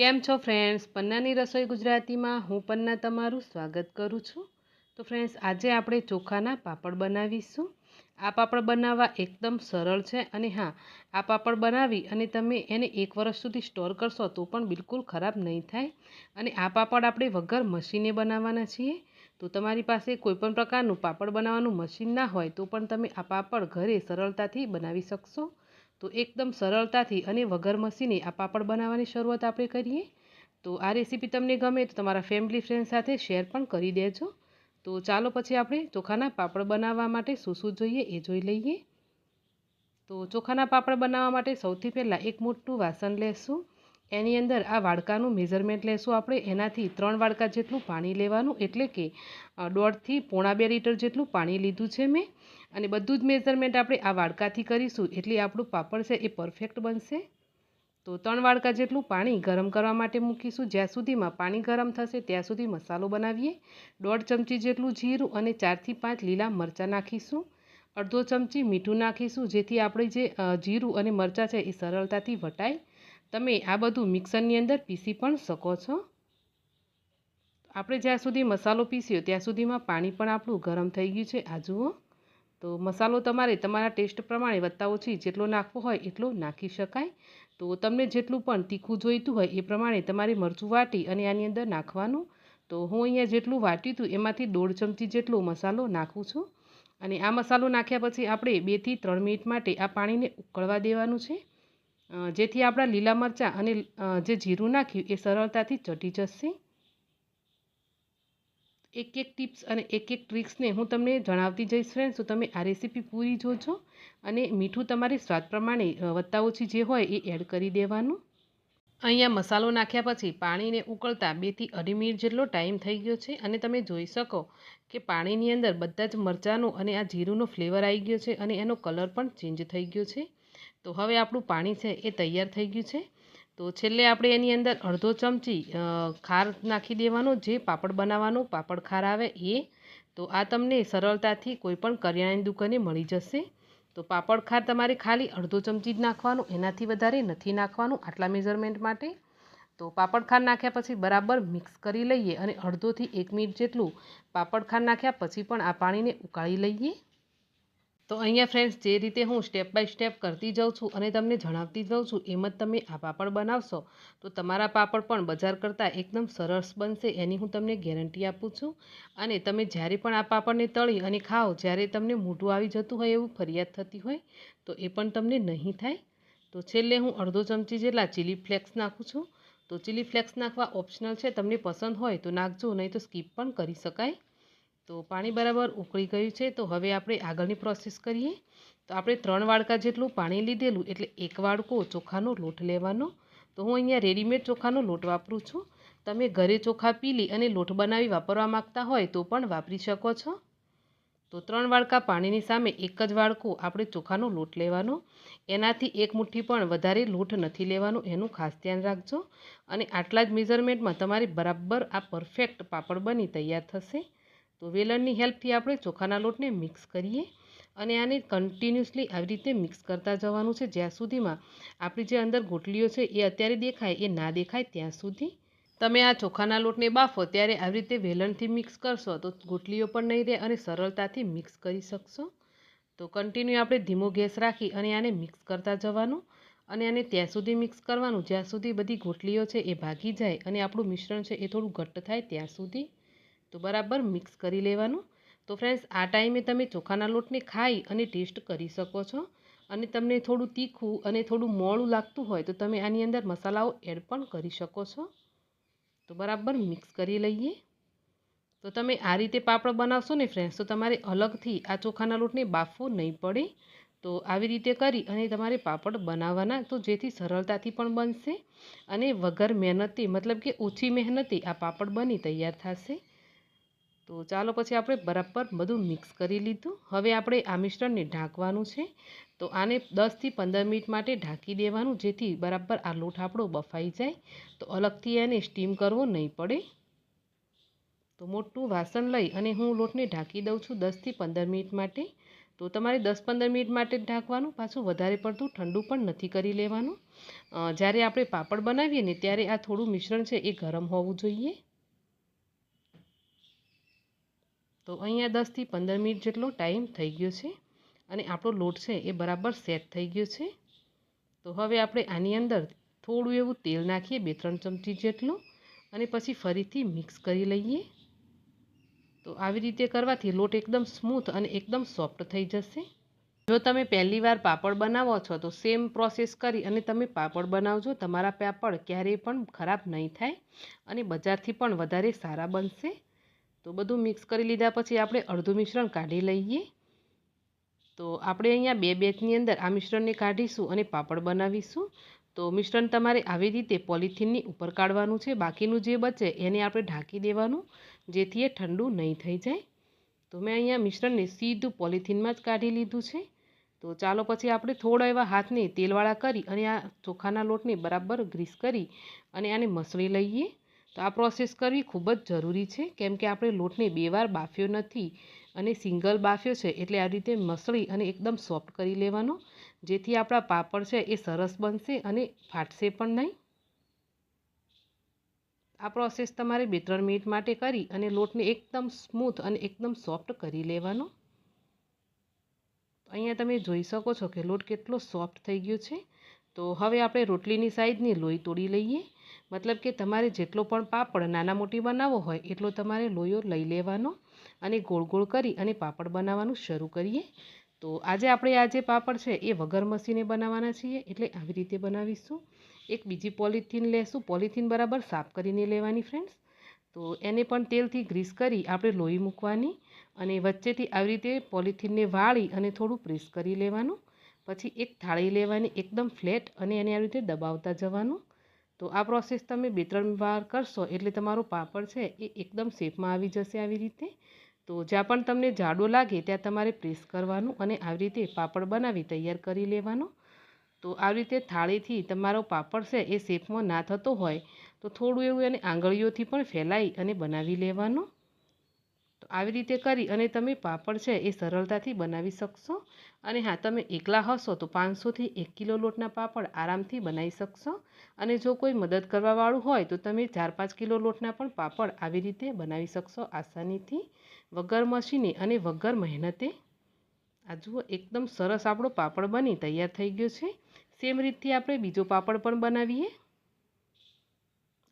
કેમ છો ફ્રેન્ડ્સ પન્નાની રસોઈ ગુજરાતીમાં હું પન્ના તમારું સ્વાગત કરું છું. તો ફ્રેન્ડ્સ આજે આપણે ચોખાના પાપડ બનાવીશું. આ પાપડ બનાવવા એકદમ સરળ છે અને હા, આ પાપડ બનાવી અને તમે એને એક વર્ષ સુધી સ્ટોર કરશો તો પણ બિલકુલ ખરાબ નહીં થાય. અને આ પાપડ આપણે વગર મશીને બનાવવાના છીએ. તો તમારી પાસે કોઈપણ પ્રકારનું પાપડ બનાવવાનું મશીન ના હોય તો પણ તમે આ પાપડ ઘરે સરળતાથી બનાવી શકશો. તો એકદમ સરળતાથી અને વગર મસીને આ પાપડ બનાવવાની શરૂઆત આપણે કરીએ. તો આ રેસીપી તમને ગમે તો તમારા ફેમિલી ફ્રેન્ડ સાથે શેર પણ કરી દેજો. તો ચાલો પછી આપણે ચોખાના પાપડ બનાવવા માટે શું શું જોઈએ એ જોઈ લઈએ. તો ચોખાના પાપડ બનાવવા માટે સૌથી પહેલાં એક મોટું વાસણ લેશું. એની અંદર આ વાડકાનું મેઝરમેન્ટ લેશું આપણે. એનાથી ત્રણ વાડકા જેટલું પાણી લેવાનું, એટલે કે દોઢથી પોણા બે લીટર જેટલું પાણી લીધું છે મેં. અને બધું જ મેઝરમેન્ટ આપણે આ વાડકાથી કરીશું, એટલે આપણું પાપડ છે એ પરફેક્ટ બનશે. તો ત્રણ વાડકા જેટલું પાણી ગરમ કરવા માટે મૂકીશું. જ્યાં સુધીમાં પાણી ગરમ થશે, ત્યાં સુધી મસાલો બનાવીએ. દોઢ ચમચી જેટલું જીરું અને ચારથી પાંચ લીલા મરચાં નાખીશું. અડધો ચમચી મીઠું નાખીશું, જેથી આપણે જે જીરું અને મરચાં છે એ સરળતાથી વટાય. તમે આ બધું મિક્સરની અંદર પીસી પણ શકો છો. આપણે જ્યાં સુધી મસાલો પીસ્યો ત્યાં સુધીમાં પાણી પણ આપણું ગરમ થઈ ગયું છે. આ જુઓ. તો મસાલો તમારે તમારા ટેસ્ટ પ્રમાણે વત્તા ઓછી જેટલો નાખવો હોય એટલો નાખી શકાય. તો તમને જેટલું પણ તીખું જોઈતું હોય એ પ્રમાણે તમારે મરચું વાટી અને આની અંદર નાખવાનું. તો હું અહીંયા જેટલું વાટ્યું હતું એમાંથી દોઢ ચમચી જેટલો મસાલો નાખું છું. અને આ મસાલો નાખ્યા પછી આપણે બેથી ત્રણ મિનિટ માટે આ પાણીને ઉકળવા દેવાનું છે. જેથી આપણા લીલા મરચાં અને જે જીરું નાખ્યું એ સરળતાથી ચટી જશે. એક એક ટિપ્સ અને એક એક ટ્રિક્સને હું તમને જણાવતી જઈશ ફ્રેન્ડ્સ તો તમે આ રેસીપી પૂરી જોજો અને મીઠું તમારી સ્વાદ પ્રમાણે વત્તા ઓછી જે હોય એ એડ કરી દેવાનું. અહીંયા મસાલો નાખ્યા પછી પાણીને ઉકળતા બેથી અઢી મિનિટ જેટલો ટાઈમ થઈ ગયો છે અને તમે જોઈ શકો કે પાણીની અંદર બધા જ મરચાંનો અને આ જીરુંનો ફ્લેવર આવી ગયો છે અને એનો કલર પણ ચેન્જ થઈ ગયો છે. તો હવે આપણું પાણી છે એ તૈયાર થઈ ગયું છે. તો છેલ્લે આપણે એની અંદર અડધો ચમચી ખાર નાખી દેવાનો, જે પાપડ બનાવવાનો, પાપડ ખાર આવે એ. તો આ તમને સરળતાથી કોઈપણ કરિયાણાની દુકાને મળી જશે. તો પાપડ ખાર તમારે ખાલી અડધો ચમચી જ નાખવાનું, એનાથી વધારે નથી નાખવાનું આટલા મેઝરમેન્ટ માટે. તો પાપડ ખાર નાખ્યા પછી બરાબર મિક્સ કરી લઈએ અને અડધોથી એક મિનિટ જેટલું પાપડ ખાર નાખ્યા પછી પણ આ પાણીને ઉકાળી લઈએ. તો અહીંયા ફ્રેન્ડ્સ જે રીતે હું સ્ટેપ બાય સ્ટેપ કરતી જાઉં છું અને તમને જણાવતી જાઉં છું, એમ જ તમે આ પાપડ બનાવશો. તો તમારા પાપડ પણ બજાર કરતાં એકદમ સરસ બનશે એની હું તમને ગેરંટી આપું છું. અને તમે જ્યારે પણ આ પાપડને તળી અને ખાઓ, જ્યારે તમને મોઢું આવી જતું હોય એવું ફરિયાદ થતી હોય, તો એ પણ તમને નહીં થાય. તો છેલ્લે હું અડધો ચમચી જેટલા ચીલી ફ્લેક્સ નાખું છું. તો ચીલી ફ્લેક્સ નાખવા ઓપ્શનલ છે, તમને પસંદ હોય તો નાખજો, નહીં તો સ્કીપ પણ કરી શકાય. તો પાણી બરાબર ઉકળી ગયું છે, તો હવે આપણે આગળની પ્રોસેસ કરીએ. તો આપણે ત્રણ વાડકા જેટલું પાણી લીધેલું, એટલે એક વાડકો ચોખાનો લોટ લેવાનો. તો હું અહીંયા રેડીમેડ ચોખાનો લોટ વાપરું છું. તમે ઘરે ચોખા પીલી અને લોટ બનાવી વાપરવા માગતા હોય તો પણ વાપરી શકો છો. તો ત્રણ વાડકા પાણીની સામે એક જ વાડકો આપણે ચોખાનો લોટ લેવાનો. એનાથી એક મુઠ્ઠી પણ વધારે લોટ નથી લેવાનો, એનું ખાસ ધ્યાન રાખજો. અને આટલા જ મેઝરમેન્ટમાં તમારે બરાબર આ પરફેક્ટ પાપડ બની તૈયાર થશે. તો વેલણની હેલ્પથી આપણે ચોખાના લોટને મિક્સ કરીએ અને આને કન્ટિન્યુઅસલી આવી રીતે મિક્સ કરતા જવાનું છે. જ્યાં સુધીમાં આપણી જે અંદર ગોટલીઓ છે એ અત્યારે દેખાય, એ ના દેખાય ત્યાં સુધી. તમે આ ચોખાના લોટને બાફો ત્યારે આવી રીતે વેલણથી મિક્સ કરશો તો ગોટલીઓ પણ નહીં રહે અને સરળતાથી મિક્સ કરી શકશો. તો કન્ટિન્યુ આપણે ધીમો ગેસ રાખી અને આને મિક્સ કરતા જવાનું અને આને ત્યાં સુધી મિક્સ કરવાનું. જ્યાં સુધી બધી ગોટલીઓ છે એ ભાગી જાય અને આપણું મિશ્રણ છે એ થોડું ઘટ્ટ થાય ત્યાં સુધી. તો બરાબર મિક્સ કરી લેવાનું. તો ફ્રેન્ડ્સ, આ ટાઈમે તમે ચોખાના લોટને ખાઈ અને ટેસ્ટ કરી શકો છો. અને તમને થોડું તીખું અને થોડું મોળું લાગતું હોય તો તમે આની અંદર મસાલાઓ એડ પણ કરી શકો છો. તો બરાબર મિક્સ કરી લઈએ. તો તમે આ રીતે પાપડ બનાવશો ને ફ્રેન્ડ્સ, તો તમારે અલગથી આ ચોખાના લોટને બાફવો નહીં પડે. તો આવી રીતે કરી અને તમારે પાપડ બનાવવાના. તો જેથી સરળતાથી પણ બનશે અને વગર મહેનતે, મતલબ કે ઓછી મહેનતે આ પાપડ બની તૈયાર થશે. તો ચાલો પછી આપણે બરાબર બધું મિક્સ કરી લીધું. હવે આપણે આ મિશ્રણને ઢાંકવાનું છે. તો આને દસથી પંદર મિનિટ માટે ઢાંકી દેવાનું, જેથી બરાબર આ લોટ આપણો બફાઈ જાય. તો અલગથી એને સ્ટીમ કરવો નહીં પડે. તો મોટું વાસણ લઈ અને હું લોટને ઢાંકી દઉં છું દસથી પંદર મિનિટ માટે. તો તમારે દસ પંદર મિનિટ માટે જ ઢાંકવાનું, પાછું વધારે પડતું ઠંડુ પણ નથી કરી લેવાનું. જ્યારે આપણે પાપડ બનાવીએ ને ત્યારે આ થોડું મિશ્રણ છે એ ગરમ હોવું જોઈએ. તો અહીંયા દસથી પંદર મિનિટ જેટલો ટાઈમ થઈ ગયો છે અને આપણો લોટ છે એ બરાબર સેટ થઈ ગયો છે. તો હવે આપણે આની અંદર થોડું એવું તેલ નાખીએ, બે ત્રણ ચમચી જેટલું, અને પછી ફરીથી મિક્સ કરી લઈએ. તો આવી રીતે કરવાથી લોટ એકદમ સ્મૂથ અને એકદમ સોફ્ટ થઈ જશે. જો તમે પહેલી વાર પાપડ બનાવો છો, તો સેમ પ્રોસેસ કરી અને તમે પાપડ બનાવજો. તમારા પાપડ ક્યારેય પણ ખરાબ નહીં થાય અને બજારથી પણ વધારે સારા બનશે. તો બધું મિક્સ કરી લીધા પછી આપણે અડધું મિશ્રણ કાઢી લઈએ. તો આપણે અહીંયા બે બેચની અંદર આ મિશ્રણને કાઢીશું અને પાપડ બનાવીશું. તો મિશ્રણ તમારે આવી રીતે પોલિથીનની ઉપર કાઢવાનું છે. બાકીનું જે બચે એને આપણે ઢાંકી દેવાનું, જેથી એ ઠંડુ નહીં થઈ જાય. તો મેં અહીંયા મિશ્રણને સીધું પોલિથીનમાં જ કાઢી લીધું છે. તો ચાલો પછી આપણે થોડા એવા હાથને તેલવાળા કરી અને આ ચોખાના લોટને બરાબર ગ્રીસ કરી અને આને મસળી લઈએ. તો આ પ્રોસેસ કરવી ખૂબ જ જરૂરી છે, કેમ કે આપણે લોટને બે વાર બાફ્યો નથી અને સિંગલ બાફ્યો છે, એટલે આ રીતે મસળી અને એકદમ સોફ્ટ કરી લેવાનો, જેથી આપણા પાપડ છે એ સરસ બનશે અને ફાટશે પણ નહીં. આ પ્રોસેસ તમારે બે ત્રણ મિનિટ માટે કરી અને લોટને એકદમ સ્મૂથ અને એકદમ સોફ્ટ કરી લેવાનો. અહીંયા તમે જોઈ શકો છો કે લોટ કેટલો સોફ્ટ થઈ ગયો છે. તો હવે આપણે રોટલીની સાઈઝની લોહી તોડી લઈએ. મતલબ કે તમારે જેટલો પણ પાપડ નાના મોટી બનાવવો હોય એટલો તમારે લોહીઓ લઈ લેવાનો અને ગોળ ગોળ કરી અને પાપડ બનાવવાનું શરૂ કરીએ. તો આજે આપણે આ જે પાપડ છે એ વગર મસીને બનાવવાના છીએ એટલે આવી રીતે બનાવીશું. એક બીજી પોલિથીન લેશું. પોલિથીન બરાબર સાફ કરીને લેવાની ફ્રેન્ડ્સ. તો એને પણ તેલથી ગ્રીસ કરી આપણે લોહી મૂકવાની અને વચ્ચેથી આવી રીતે પોલિથીનને વાળી અને થોડું પ્રેસ કરી લેવાનું. પછી એક થાળી લેવાની, એકદમ ફ્લેટ અને એને આવી રીતે દબાવતા જવાનું. તો આ પ્રોસેસ તમે બે ત્રણ વાર કરશો એટલે તમારો પાપડ છે એ એકદમ શેપમાં આવી જશે આવી રીતે. તો જ્યાં પણ તમને જાડો લાગે ત્યાં તમારે પ્રેસ કરવાનું અને આવી રીતે પાપડ બનાવી તૈયાર કરી લેવાનો. તો આવી રીતે થાળીથી તમારો પાપડ છે એ શેપમાં ના થતો હોય તો થોડું એવું એને આંગળીઓથી પણ ફેલાઈ અને બનાવી લેવાનો. આવી રીતે કરી અને તમે પાપડ છે એ સરળતાથી બનાવી શકશો. અને હા, તમે એકલા હશો તો પાંચસોથી એક કિલો લોટના પાપડ આરામથી બનાવી શકશો. અને જો કોઈ મદદ કરવાવાળું હોય તો તમે ચાર પાંચ કિલો લોટના પણ પાપડ આવી રીતે બનાવી શકશો આસાનીથી. વગર મશીને અને વગર મહેનતે. આ જુઓ, એકદમ સરસ આપણો પાપડ બની તૈયાર થઈ ગયો છે. સેમ રીતથી આપણે બીજો પાપડ પણ બનાવીએ.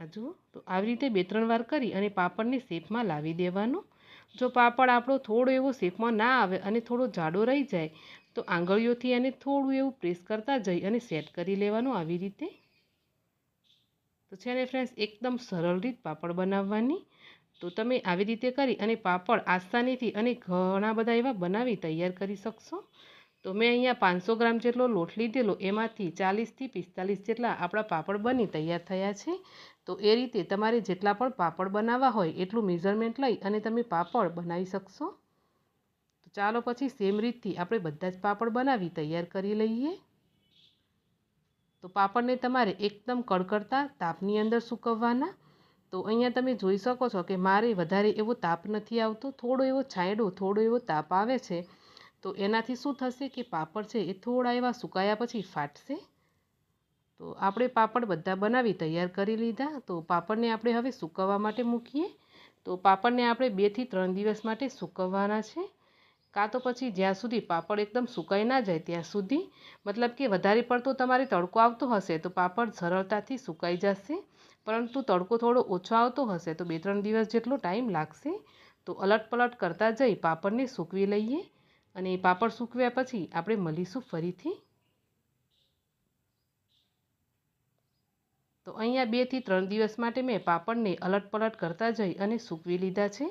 આ જુઓ, તો આવી રીતે બે ત્રણ વાર કરી અને પાપડને શેપમાં લાવી દેવાનો. જો પાપડ આપણો થોડો એવો શેપમાં ના આવે અને થોડો જાડો રહી જાય, તો આંગળીઓથી એને થોડું એવું પ્રેસ કરતા જઈ અને સેટ કરી લેવાનું આવી રીતે. તો છે ને ફ્રેન્ડ્સ એકદમ સરળ રીત પાપડ બનાવવાની. તો તમે આવી રીતે કરી અને પાપડ આસાનીથી અને ઘણા બધા એવા બનાવી તૈયાર કરી શકશો. તો મેં અહીંયા પાંચસો ગ્રામ જેટલો લોટ લીધેલો, એમાંથી ચાલીસથી પિસ્તાલીસ જેટલા આપણા પાપડ બની તૈયાર થયા છે. તો એ રીતે તમારે જેટલા પણ પાપડ બનાવવા હોય એટલું મેઝરમેન્ટ લઈ અને તમે પાપડ બનાવી શકશો. તો ચાલો પછી સેમ રીતથી આપણે બધા જ પાપડ બનાવી તૈયાર કરી લઈએ. તો પાપડને તમારે એકદમ કડકડતા તાપની અંદર સૂકવવાના. તો અહીંયા તમે જોઈ શકો છો કે મારે વધારે એવો તાપ નથી આવતો, થોડો એવો છાંયડો, થોડો એવો તાપ આવે છે. તો એનાથી શું થશે કે પાપડ છે એ થોડા એવા સુકાયા પછી ફાટશે? તો આપણે પાપડ બધા બનાવી તૈયાર કરી લીધા. તો પાપડને આપણે હવે સૂકવવા માટે મૂકીએ. તો પાપડને આપણે બેથી ત્રણ દિવસ માટે સૂકવવાના છે. કાં તો પછી જ્યાં સુધી પાપડ એકદમ સુકાઈ ના જાય ત્યાં સુધી. મતલબ કે વધારે પડતો તમારે તડકો આવતો હશે તો પાપડ સરળતાથી સુકાઈ જશે. પરંતુ તડકો થોડો ઓછો આવતો હશે તો બે ત્રણ દિવસ જેટલો ટાઈમ લાગશે. તો અલટ પલટ કરતા જઈ પાપડને સૂકવી લઈએ. અને પાપડ સૂકવ્યા પછી આપણે મળીશું ફરીથી. તો અહીંયા બેથી ત્રણ દિવસ માટે મેં પાપડને અલટ પલટ કરતા જઈ અને સૂકવી લીધા છે.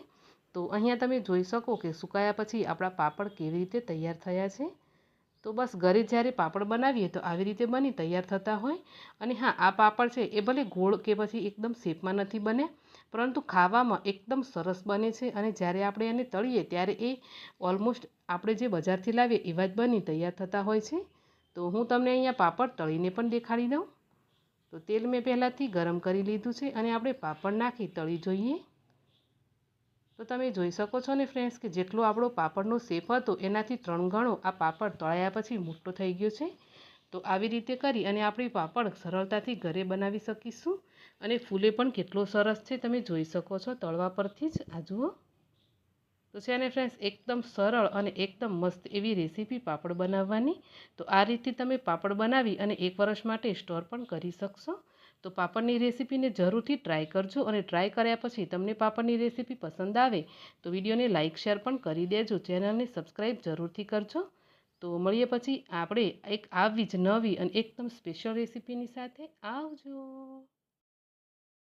તો અહીંયા તમે જોઈ શકો કે સુકાયા પછી આપણા પાપડ કેવી રીતે તૈયાર થયા છે. તો બસ ઘરે જ્યારે પાપડ બનાવીએ તો આવી રીતે બની તૈયાર થતા હોય. અને હા, આ પાપડ છે એ ભલે ગોળ કે પછી એકદમ શેપમાં નથી બને પરંતુ ખાવામાં એકદમ સરસ બને છે અને જ્યારે આપણે એને તળીએ ત્યારે એ ઓલમોસ્ટ આપણે જે બજારથી લાવીએ એવા જ બની તૈયાર થતા હોય છે. તો હું તમને અહીંયા પાપડ તળીને પણ દેખાડી દઉં. તો તેલ મેં પહેલાંથી ગરમ કરી લીધું છે અને આપણે પાપડ નાખી તળી જોઈએ. તો તમે જોઈ શકો છો ને ફ્રેન્ડ્સ કે જેટલો આપણો પાપડનો શેપ હતો એનાથી ત્રણ ગણો આ પાપડ તળાયા પછી મોટો થઈ ગયો છે. તો આવી રીતે કરી અને આપણી પાપડ સરળતાથી ઘરે બનાવી શકીશું. અને ફૂલે પણ કેટલો સરસ છે તમે જોઈ શકો છો તળવા પરથી જ. આ જુઓ. તો છે ને ફ્રેન્ડ્સ એકદમ સરળ અને એકદમ મસ્ત એવી રેસીપી પાપડ બનાવવાની. તો આ રીતે તમે પાપડ બનાવી અને એક વર્ષ માટે સ્ટોર પણ કરી શકશો. તો પાપડની રેસીપીને જરૂરથી ટ્રાય કરજો અને ટ્રાય કર્યા પછી તમને પાપડની રેસીપી પસંદ આવે તો વિડીયોને લાઇક શેર પણ કરી દેજો. ચેનલને સબસ્ક્રાઈબ જરૂરથી કરજો. તો મળીએ પછી આપણે એક આવી જ નવી અને એકદમ સ્પેશિયલ રેસીપીની સાથે આવજો.